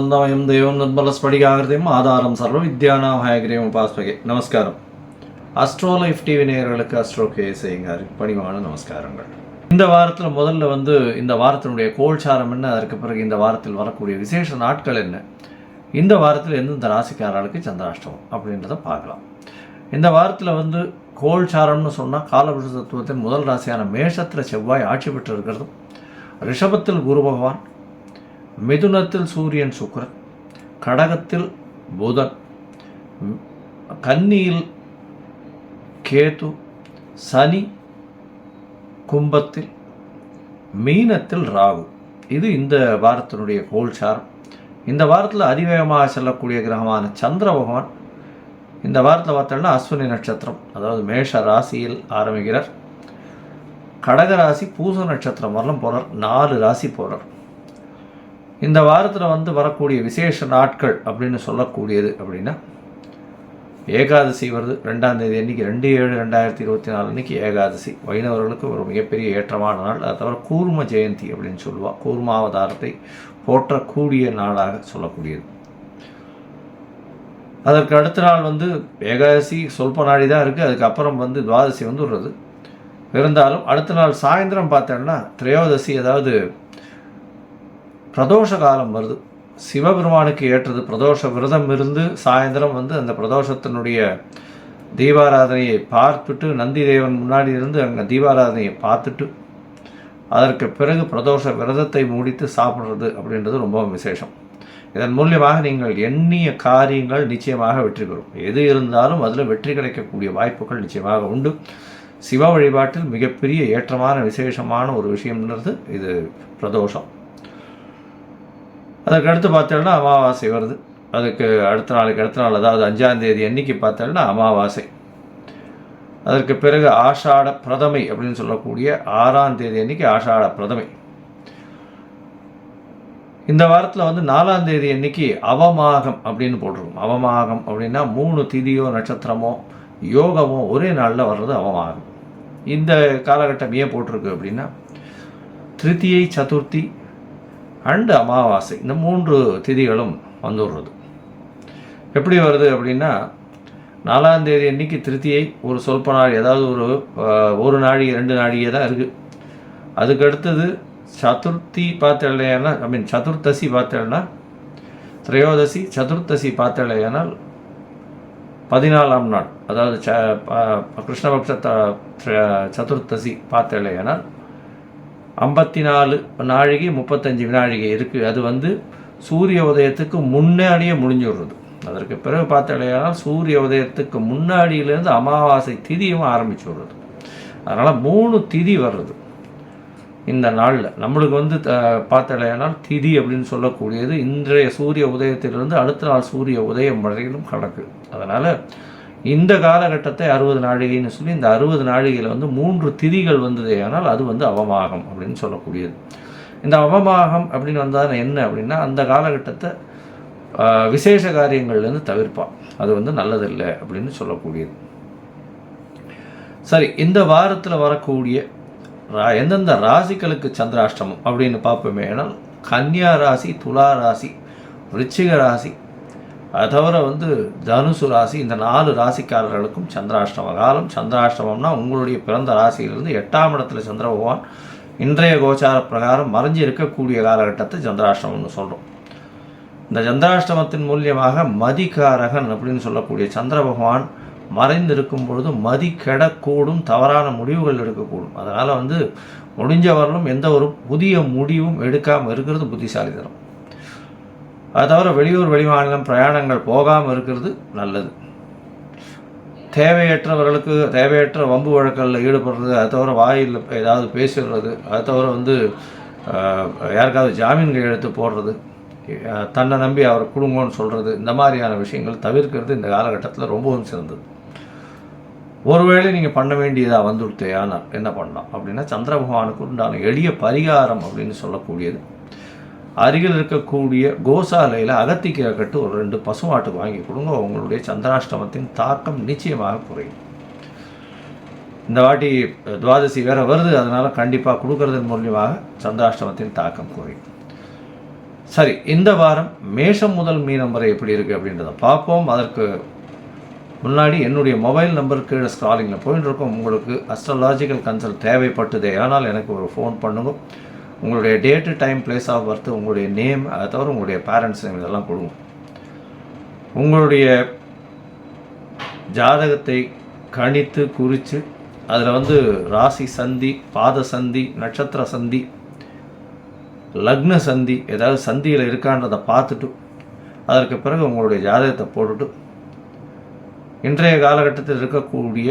ஞானானந்தமயம் தெய்வம் நிர்மலஸ்படிகாகிருதியும் ஆதாரம் சர்வ வித்யானாம் ஹயகிரியம் உபாஸ்பகே நமஸ்காரம் அஸ்ட்ரோ லைஃப் டிவி நேயர்களுக்கு அஸ்ட்ரோ கே பணிவான நமஸ்காரங்கள். இந்த வாரத்தில் முதல்ல வந்து இந்த வாரத்தினுடைய கோல்சாரம் என்ன அதற்கு பிறகு இந்த வாரத்தில் வரக்கூடிய விசேஷ நாட்கள் என்ன இந்த வாரத்தில் எந்தெந்த ராசிக்காரர்களுக்கு சந்திராஷ்டமம் அப்படின்றத பார்க்கலாம். இந்த வாரத்தில் வந்து கோல்சாரம்னு சொன்னால் காலபுருஷ தத்துவத்தின் முதல் ராசியான மேஷத்தில் செவ்வாய் ஆட்சி பெற்று இருக்கிறதும் ரிஷபத்தில் குரு பகவான் மிதுனத்தில் சூரியன் சுக்கரன் கடகத்தில் புதன் கன்னியில் கேது சனி கும்பத்தில் மீனத்தில் ராகு. இது இந்த வாரத்தினுடைய கோல்சாரம் இந்த வாரத்தில் அதிவேகமாக செல்லக்கூடிய கிரகமான சந்திர பகவான் இந்த வாரத்தில் பார்த்தோம்னா அஸ்வினி நட்சத்திரம் அதாவது மேஷ ராசியில் ஆரம்பிக்கிறார். கடக ராசி பூச நட்சத்திரம் வரலாம் போகிறார் நாலு ராசி போகிறார் இந்த வாரத்தில் வந்து வரக்கூடிய விசேஷ நாட்கள் அப்படின்னு சொல்லக்கூடியது அப்படின்னா ஏகாதசி வருது. ரெண்டாம் தேதி அன்னைக்கு ரெண்டு ஏழு ரெண்டாயிரத்தி இருபத்தி நாலு அன்னைக்கு ஏகாதசி. வைணவர்களுக்கு ஒரு மிகப்பெரிய ஏற்றமான நாள். அதை தவிர கூர்ம ஜெயந்தி அப்படின்னு சொல்லுவாள் கூர்மாவதாரத்தை போற்றக்கூடிய நாளாக சொல்லக்கூடியது. அதற்கு அடுத்த நாள் வந்து ஏகாதசி சொல்ப நாடி தான் இருக்குது அதுக்கப்புறம் வந்து துவாதசி வந்து இருந்தாலும் அடுத்த நாள் சாயந்தரம் பார்த்தோன்னா திரையோதசி அதாவது பிரதோஷ காலம் வருது. சிவபெருமானுக்கு ஏற்றது பிரதோஷ விரதம் இருந்து சாயந்தரம் வந்து அந்த பிரதோஷத்தினுடைய தீபாராதனையை பார்த்துட்டு நந்தி தேவன் முன்னாடி இருந்து அங்கே தீபாராதனையை பார்த்துட்டு அதற்கு பிறகு பிரதோஷ விரதத்தை முடித்து சாப்பிட்றது அப்படின்றது ரொம்பவும் விசேஷம். இதன் மூலியமாக நீங்கள் எண்ணிய காரியங்கள் நிச்சயமாக வெற்றி பெறும். எது இருந்தாலும் அதில் வெற்றி கிடைக்கக்கூடிய வாய்ப்புகள் நிச்சயமாக உண்டு. சிவ வழிபாட்டில் மிகப்பெரிய ஏற்றமான விசேஷமான ஒரு விஷயம்ன்றது இது பிரதோஷம். அதுக்கு அடுத்து பார்த்தோம்னா அமாவாசை வருது. அதுக்கு அடுத்த நாளுக்கு அடுத்த நாள் அதாவது அஞ்சாந்தேதி அன்னைக்கு பார்த்தோம்னா அமாவாசை. அதற்கு பிறகு ஆஷாட பிரதமை அப்படின்னு சொல்லக்கூடிய ஆறாம் தேதி அன்னைக்கு ஆஷாட பிரதமை. இந்த வாரத்தில் வந்து நாலாம் தேதி அன்னைக்கு அவமாகம் அப்படின்னு போட்டிருக்கும். அவமாகம் அப்படின்னா மூணு திதியோ நட்சத்திரமோ யோகமோ ஒரே நாளில் வர்றது அவமாகம். இந்த காலகட்டம் ஏன் போட்டிருக்கு அப்படின்னா திருத்தியை சதுர்த்தி அண்டு அமாவாசை. இந்த மூன்று திதிகளும் வந்துடுறது. எப்படி வருது அப்படின்னா நாலாம் தேதி அன்னைக்கு திருத்தியை ஒரு சொல்ப நாள் ஏதாவது ஒரு ஒரு நாழிகை ரெண்டு நாழிகை தான் இருக்குது அதுக்கு அடுத்தது சதுர்த்தி பார்த்தலையானால் ஐ மீன் சதுர்த்தசி பார்த்தேன்னா திரையோதசி சதுர்த்தசி பார்த்தலையானால் பதினாலாம் நாள் அதாவது ச ப- கிருஷ்ணபக்ஷ சதுர்த்தசி பார்த்தலையானால் ஐம்பத்தி நாலு நாழிகை முப்பத்தஞ்சு வினாழிகை இருக்குது அது வந்து சூரிய உதயத்துக்கு முன்னாடியே முடிஞ்சிடுறது. அதற்கு பிறகு பார்த்தலையானால் சூரிய உதயத்துக்கு முன்னாடியிலேருந்து அமாவாசை திதியும் ஆரம்பிச்சு விடுறது அதனால் மூணு திதி வர்றது இந்த நாளில். நம்மளுக்கு வந்து பார்த்தலையானால் திதி அப்படின்னு சொல்லக்கூடியது இன்றைய சூரிய உதயத்திலிருந்து அடுத்த நாள் சூரிய உதயம் வரையிலும் கணக்கு அதனால் இந்த காலகட்டத்தை அறுபது நாழிகைன்னு சொல்லி இந்த அறுபது நாழிகையில் வந்து மூன்று திதிகள் வந்ததே. ஆனால் அது வந்து அவமாகம் அப்படின்னு சொல்லக்கூடியது. இந்த அவமாகம் அப்படின்னு வந்தால் என்ன அப்படின்னா அந்த காலகட்டத்தை விசேஷ காரியங்கள்லேருந்து தவிர்ப்பான் அது வந்து நல்லதில்லை அப்படின்னு சொல்லக்கூடியது. சரி இந்த வாரத்தில் வரக்கூடிய ரா- எந்தெந்த ராசிகளுக்கு சந்திராஷ்டமம் அப்படின்னு பார்ப்போமே. ஆனால் கன்னியா ராசி துலா ராசி விருச்சிக ராசி அது தவிர வந்து தனுசு ராசி இந்த நாலு ராசிக்காரர்களுக்கும் சந்திராஷ்டம காலம் சந்திராஷ்டமம்னா உங்களுடைய பிறந்த ராசியிலிருந்து எட்டாம் இடத்துல சந்திர பகவான் இன்றைய கோச்சார பிரகாரம் மறைஞ்சு இருக்கக்கூடிய காலகட்டத்தை சந்திராஷ்டமம்னு சொல்கிறோம் இந்த சந்திராஷ்டமத்தின் மூலியமாக மதிகாரகன் அப்படின்னு சொல்லக்கூடிய சந்திர பகவான் மறைந்திருக்கும் பொழுது மதி கெடக்கூடும் தவறான முடிவுகள் எடுக்கக்கூடும். அதனால் வந்து முடிஞ்ச வரலும் எந்த ஒரு புதிய முடிவும் எடுக்காமல் இருக்கிறது புத்திசாலித்தனம். அது தவிர வெளியூர் வெளிமாநிலம் பிரயாணங்கள் போகாமல் இருக்கிறது நல்லது. தேவையற்றவர்களுக்கு தேவையற்ற வம்பு வழக்கங்களில் ஈடுபடுறது அது தவிர வாயில் ஏதாவது பேசிடுறது அது தவிர வந்து யாருக்காவது ஜாமீன் கையெழுத்து போடுறது தன்னை நம்பி அவர் கொடுங்கன்னு சொல்கிறது இந்த மாதிரியான விஷயங்கள் தவிர்க்கிறது இந்த காலகட்டத்தில் ரொம்பவும் சிறந்தது. ஒருவேளை நீங்கள் பண்ண வேண்டியதாக வந்துடுத்தே என்ன பண்ணலாம்? அப்படின்னா சந்திர பகவானுக்கு உண்டான எளிய பரிகாரம் அப்படின்னு சொல்லக்கூடியது. அருகில் இருக்கக்கூடிய கோசாலையில் அகத்திக்கீரை கட்டு ஒரு ரெண்டு பசுமாட்டுக்கு வாங்கி கொடுங்க. உங்களுடைய சந்திராஷ்டமத்தின் தாக்கம் நிச்சயமாக குறையும். இந்த வாட்டி துவாதசி வேற வருது. அதனால் கண்டிப்பாக கொடுக்கறதன் மூலியமாக சந்திராஷ்டமத்தின் தாக்கம் குறையும். சரி இந்த வாரம் மேஷம் முதல் மீனம் வரை எப்படி இருக்குது அப்படின்றத பார்ப்போம். அதற்கு முன்னாடி என்னுடைய மொபைல் நம்பர் கீழே ஸ்க்ராலிங்கில் போயிட்டு இருக்கோம். உங்களுக்கு அஸ்ட்ராலாஜிக்கல் கன்சல்ட் தேவைப்பட்டதே. ஆனால் எனக்கு ஒரு ஃபோன் பண்ணுங்க. உங்களுடைய date time place of birth உங்களுடைய நேம் அதை தவிர உங்களுடைய பேரண்ட்ஸ் நேம் இதெல்லாம் கொடுங்க உங்களுடைய ஜாதகத்தை கணித்து குறித்து அதில் வந்து ராசி சந்தி பாத சந்தி நட்சத்திர சந்தி லக்ன சந்தி ஏதாவது சந்தியில் இருக்கான்றதை பார்த்துட்டு அதற்கு பிறகு உங்களுடைய ஜாதகத்தை போட்டுட்டு இன்றைய காலகட்டத்தில் இருக்கக்கூடிய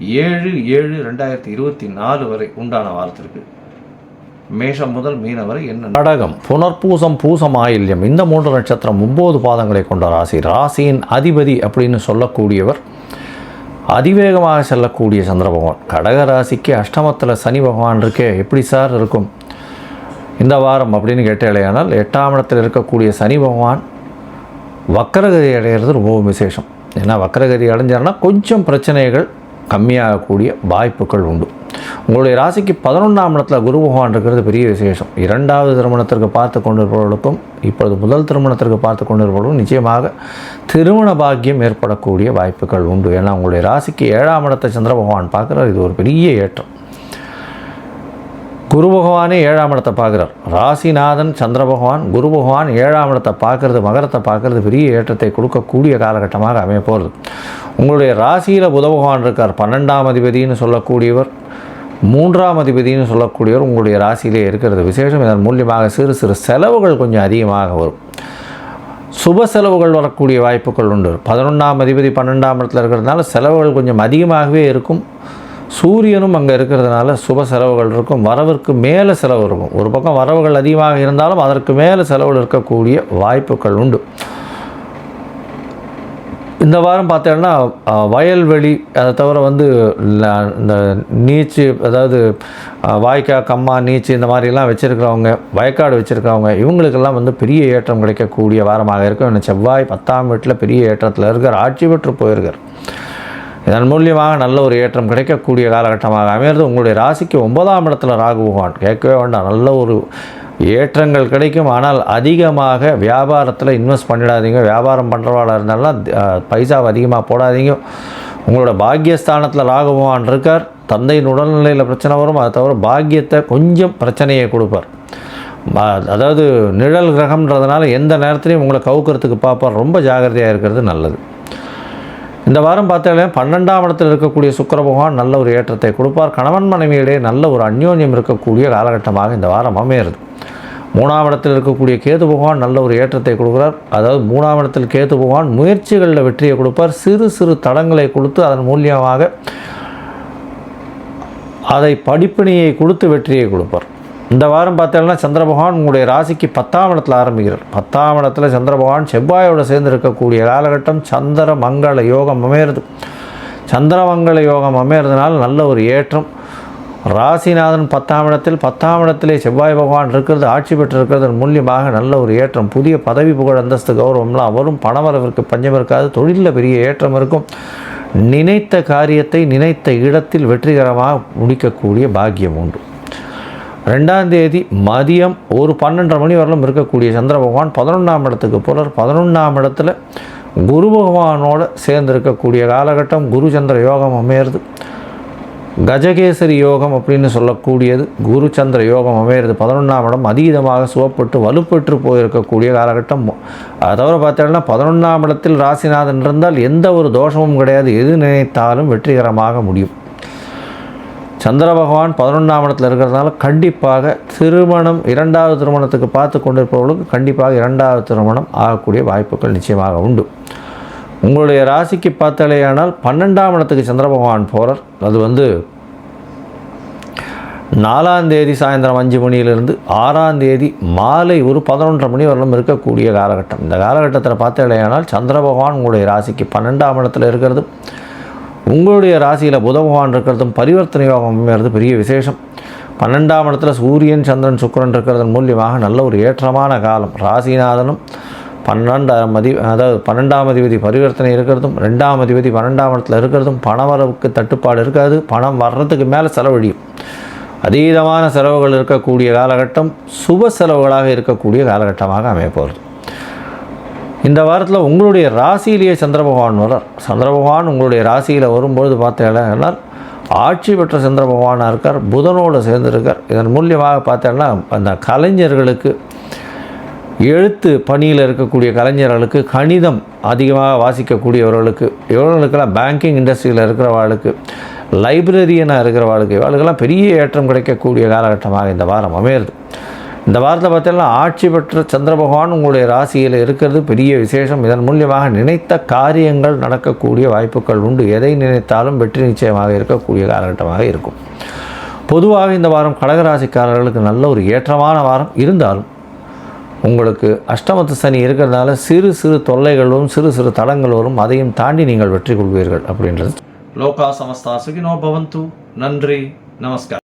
ஏழு ஏழு ரெண்டாயிரத்தி இருபத்தி நாலு வரை உண்டான வாரத்திற்கு மேஷம் முதல் மீன வரை என்ன நடகம் புனர்பூசம் பூசம் ஆயில்யம் இந்த மூன்று நட்சத்திரம் ஒம்பது பாதங்களை கொண்ட ராசி. ராசியின் அதிபதி அப்படின்னு சொல்லக்கூடியவர் அதிவேகமாக செல்லக்கூடிய சந்திர பகவான். கடக ராசிக்கு அஷ்டமத்தில் சனி பகவான் இருக்கே எப்படி சார் இருக்கும்? இந்த வாரம் அப்படின்னு கேட்டாலேயானால் எட்டாம் இடத்தில் இருக்கக்கூடிய சனி பகவான் வக்கரகதி அடைகிறது ரொம்பவும் விசேஷம். ஏன்னா வக்கரகதி அடைஞ்சாருன்னா கொஞ்சம் பிரச்சனைகள் கம்மியாகக்கூடிய வாய்ப்புகள் உண்டு. உங்களுடைய ராசிக்கு பதினொன்றாம் இடத்துல குரு பகவான் இருக்கிறது பெரிய விசேஷம். இரண்டாவது திருமணத்திற்கு பார்த்து கொண்டிருப்பவர்களுக்கும் இப்பொழுது முதல் திருமணத்திற்கு பார்த்து கொண்டிருப்பவர்களும் நிச்சயமாக திருமண பாக்கியம் ஏற்படக்கூடிய வாய்ப்புகள் உண்டு. ஏன்னா உங்களுடைய ராசிக்கு ஏழாம் இடத்தை சந்திர பகவான் பார்க்குறார். இது ஒரு பெரிய ஏற்றம். குரு பகவானே ஏழாம் இடத்தை பார்க்குறார். ராசிநாதன் சந்திர பகவான் குரு பகவான் ஏழாம் இடத்தை பார்க்கறது மகரத்தை பார்க்கறது பெரிய ஏற்றத்தை கொடுக்கக்கூடிய காலகட்டமாக அமைய போகிறது உங்களுடைய ராசியில் புத பகவான் இருக்கார். பன்னெண்டாம் அதிபதினு சொல்லக்கூடியவர் மூன்றாம் அதிபதினு சொல்லக்கூடியவர் உங்களுடைய ராசியிலே இருக்கிறது. விசேஷம் இதன் மூலியமாக சிறு சிறு செலவுகள் கொஞ்சம் அதிகமாக வரும். சுப செலவுகள் வரக்கூடிய வாய்ப்புகள் உண்டு. பதினொன்றாம் அதிபதி பன்னெண்டாம் இடத்துல இருக்கிறதுனால செலவுகள் கொஞ்சம் அதிகமாகவே இருக்கும். சூரியனும் அங்கே இருக்கிறதுனால சுப செலவுகள் இருக்கும். வரவிற்கு மேலே செலவு இருக்கும். ஒரு பக்கம் வரவுகள் அதிகமாக இருந்தாலும் அதற்கு மேலே செலவுகள் இருக்கக்கூடிய வாய்ப்புகள் உண்டு. இந்த வாரம் பார்த்தோன்னா வயல்வெளி அதை தவிர வந்து இந்த நீச்சு அதாவது வாய்க்கால் கம்மா நீச்சு இந்த மாதிரிலாம் வச்சுருக்கிறவங்க வயக்காடு வச்சுருக்கிறவங்க இவங்களுக்கெல்லாம் வந்து பெரிய ஏற்றம் கிடைக்கக்கூடிய வாரமாக இருக்கும் செவ்வாய் பத்தாம் வீட்டில் பெரிய ஏற்றத்தில் இருக்கார். ஆட்சி பெற்று போயிருக்கார். இதன் மூலியமாக நல்ல ஒரு ஏற்றம் கிடைக்கக்கூடிய காலகட்டமாக அமையிறது உங்களுடைய ராசிக்கு ஒன்பதாம் இடத்துல ராகு பகவான். கேட்கவே வேண்டாம். நல்ல ஒரு ஏற்றங்கள் கிடைக்கும். ஆனால் அதிகமாக வியாபாரத்தில் இன்வெஸ்ட் பண்ணிடாதீங்க. வியாபாரம் பண்ணுறவாளாக இருந்தாலும் பைசாவை அதிகமாக போடாதீங்க. உங்களோட பாக்கியஸ்தானத்தில் ராகு பகவான் இருக்கார். தந்தையின் உடல்நிலையில் பிரச்சனை வரும். அதை தவிர பாக்கியத்தை கொஞ்சம் பிரச்சனையை கொடுப்பார். அதாவது நிழல் கிரகம்ன்றதுனால எந்த நேரத்துலையும் உங்களை கவுக்கிறதுக்கு பார்ப்பார் ரொம்ப ஜாகிரதையாக இருக்கிறது நல்லது. இந்த வாரம் பார்த்தாலே பன்னெண்டாம் இடத்தில் இருக்கக்கூடிய சுக்கர பகவான் நல்ல ஒரு ஏற்றத்தை கொடுப்பார். கணவன் மனைவியிடையே நல்ல ஒரு அந்யோன்யம் இருக்கக்கூடிய காலகட்டமாக இந்த வாரம் அமையிறது மூணாம் இடத்தில் இருக்கக்கூடிய கேது பகவான் நல்ல ஒரு ஏற்றத்தை கொடுக்குறார். அதாவது மூணாம் இடத்தில் கேது பகவான் முயற்சிகளில் வெற்றியை கொடுப்பார். சிறு சிறு தடங்களை கொடுத்து அதன் மூலியமாக அதை படிப்பினையை கொடுத்து வெற்றியை கொடுப்பார். இந்த வாரம் பார்த்தோம்னா சந்திர பகவான் உங்களுடைய ராசிக்கு பத்தாம் இடத்துல ஆரம்பிக்கிறார். பத்தாம் இடத்துல சந்திர பகவான் செவ்வாயோடு சேர்ந்து இருக்கக்கூடிய காலகட்டம் சந்திர மங்கள யோகம் அமையிறது. சந்திரமங்கள யோகம் அமையிறதுனால நல்ல ஒரு ஏற்றம். ராசிநாதன் பத்தாம் இடத்தில் பத்தாம் இடத்திலே செவ்வாய் பகவான் இருக்கிறது ஆட்சி பெற்றிருக்கிறது மூலியமாக நல்ல ஒரு ஏற்றம். புதிய பதவி புகழ் அந்தஸ்து கௌரவம்லாம் வரும் பணவரவிற்கு பஞ்சம் இருக்காது தொழிலில் பெரிய ஏற்றம் இருக்கும். நினைத்த காரியத்தை நினைத்த இடத்தில் வெற்றிகரமாக முடிக்கக்கூடிய பாக்கியம் உண்டு. ரெண்டாம் தேதி மதியம் ஒரு பன்னெண்டரை மணி வரலும் இருக்கக்கூடிய சந்திர பகவான் பதினொன்றாம் இடத்துக்கு போகிறார் பதினொன்றாம் இடத்துல குரு பகவானோடு சேர்ந்து இருக்கக்கூடிய காலகட்டம் குரு சந்திர யோகம் அமையிறது. கஜகேசரி யோகம் அப்படின்னு சொல்லக்கூடியது குரு சந்திர யோகம் அமையிறது. பதினொன்றாம் இடம் அதீதமாக சுவப்பட்டு வலுப்பெற்று போயிருக்கக்கூடிய காலகட்டம். அதை தவிர பார்த்தோம்னா பதினொன்றாம் இடத்தில் ராசிநாதன் இருந்தால் எந்த ஒரு தோஷமும் கிடையாது. எது நினைத்தாலும் வெற்றிகரமாக முடியும். சந்திர பகவான் பதினொன்றாம் இடத்துல இருக்கிறதுனால கண்டிப்பாக திருமணம் இரண்டாவது திருமணத்துக்கு பார்த்து கொண்டிருப்பவர்களுக்கு கண்டிப்பாக இரண்டாவது திருமணம் ஆகக்கூடிய வாய்ப்புகள் நிச்சயமாக உண்டு. உங்களுடைய ராசிக்கு பார்த்தாலேயானால் பன்னெண்டாம் இடத்துக்கு சந்திர பகவான் போகிறார் அது வந்து நாலாம் தேதி சாயந்தரம் அஞ்சு மணியிலிருந்து ஆறாம் தேதி மாலை ஒரு பதினொன்றரை மணி வரலும் இருக்கக்கூடிய காலகட்டம். இந்த காலகட்டத்தில் பார்த்தாலேயானால் சந்திர பகவான் உங்களுடைய ராசிக்கு பன்னெண்டாம் இடத்துல இருக்கிறது. உங்களுடைய ராசியில் புத பகவான் இருக்கிறதும் பரிவர்த்தனை யோகம் அமைகிறது. பெரிய விசேஷம். பன்னெண்டாம் இடத்துல சூரியன் சந்திரன் சுக்கிரன் இருக்கிறதன் மூலியமாக நல்ல ஒரு ஏற்றமான காலம். ராசிநாதனும் பன்னெண்டாம் அதி அதாவது பன்னெண்டாம் அதிபதி பரிவர்த்தனை இருக்கிறதும் ரெண்டாம் அதிபதி பன்னெண்டாம் இடத்துல இருக்கிறதும் பணவரவுக்கு தட்டுப்பாடு இருக்காது. பணம் வர்றதுக்கு மேலே செலவழியும். அதீதமான செலவுகள் இருக்கக்கூடிய காலகட்டம் சுப செலவுகளாக இருக்கக்கூடிய காலகட்டமாக அமையப்போகிறது இந்த வாரத்தில் உங்களுடைய ராசியிலேயே சந்திர பகவான் வரார் சந்திர பகவான் உங்களுடைய ராசியில் வரும்பொழுது பார்த்தீங்கன்னா ஆட்சி பெற்ற சந்திர பகவானாக இருக்கார் புதனோடு சேர்ந்திருக்கார். இதன் மூலியமாக பார்த்தேன்னா அந்த கலைஞர்களுக்கு எழுத்து பணியில் இருக்கக்கூடிய கலைஞர்களுக்கு கணிதம் அதிகமாக வாசிக்கக்கூடியவர்களுக்கு இவர்களுக்கெல்லாம் பேங்கிங் இண்டஸ்ட்ரியில் இருக்கிறவர்களுக்கு லைப்ரரியனாக இருக்கிறவர்களுக்கு இவர்களுக்கெல்லாம் பெரிய ஏற்றம் கிடைக்கக்கூடிய காலகட்டமாக இந்த வாரம் அமையிறது. இந்த வாரத்தை பார்த்தீங்கன்னா ஆட்சி பெற்ற சந்திர பகவான் உங்களுடைய ராசியில் இருக்கிறது பெரிய விசேஷம். இதன் மூலியமாக நினைத்த காரியங்கள் நடக்கக்கூடிய வாய்ப்புகள் உண்டு. எதை நினைத்தாலும் வெற்றி நிச்சயமாக இருக்கக்கூடிய காலகட்டமாக இருக்கும். பொதுவாக இந்த வாரம் கடகராசிக்காரர்களுக்கு நல்ல ஒரு ஏற்றமான வாரம். இருந்தாலும் உங்களுக்கு அஷ்டமத்து சனி இருக்கிறதுனால சிறு சிறு தொல்லைகளும் சிறு சிறு தடங்களும் அதையும் தாண்டி நீங்கள் வெற்றி கொள்வீர்கள் அப்படின்றது. லோகா சமஸ்தா சுகினோ பவந்து. நன்றி. நமஸ்கார்